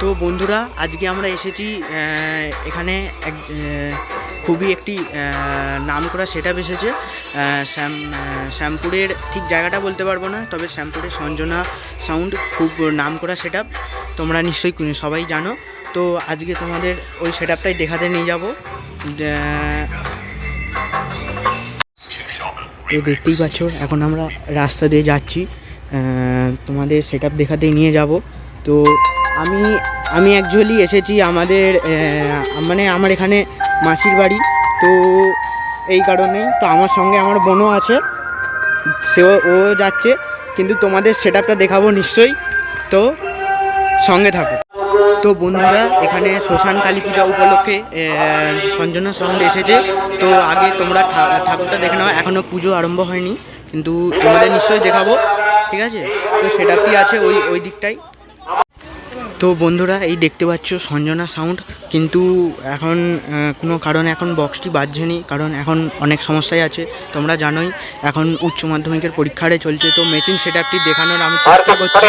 তো বন্ধুরা, আজকে আমরা এসেছি এখানে এক খুবই একটি নাম করা সেট আপ এসেছে শ্যাম শ্যামপুরের ঠিক জায়গাটা বলতে পারব না, তবে শ্যামপুরের সঞ্জনা সাউন্ড খুব নাম করা সেট আপ তোমরা নিশ্চয়ই সবাই জানো। তো আজকে তোমাদের ওই সেট আপটাই দেখাতে নিয়ে যাব। তো দেখতেই পাচ্ছ, এখন আমরা রাস্তা দিয়ে যাচ্ছি। তোমাদের সেট আপ দেখাতেই নিয়ে যাব। তো আমি আমি অ্যাকচুয়ালি এসেছি আমাদের মানে আমার এখানে মাসির বাড়ি। তো এই কারণেই তো আমার সঙ্গে আমার বোনও আছে, সেও, ও যাচ্ছে, কিন্তু তোমাদের সেট আপটা দেখাবো নিশ্চয়ই। তো সঙ্গে থাকো। তো বন্ধুরা, এখানে শ্মশান কালী পূজা উপলক্ষে সঞ্জনা সাউন্ড এসেছে। তো আগে তোমরা ঠাকুরটা দেখে নাও এখনও পুজো আরম্ভ হয়নি, কিন্তু তোমাদের নিশ্চয়ই দেখাবো, ঠিক আছে? তো সেটা কি আছে ওই ওই দিকটাই তো বন্ধুরা এই দেখতে পাচ্ছ সঞ্জনা সাউন্ড কিন্তু এখন কোনো কারণে এখন বক্সটি বাজছেনি কারণ এখন অনেক সমস্যাই আছে তোমরা জানোই এখন উচ্চ মাধ্যমিকের পরীক্ষারে চলছে তো মেচিন সেট আপটি দেখানোর আমি চেষ্টা করছি।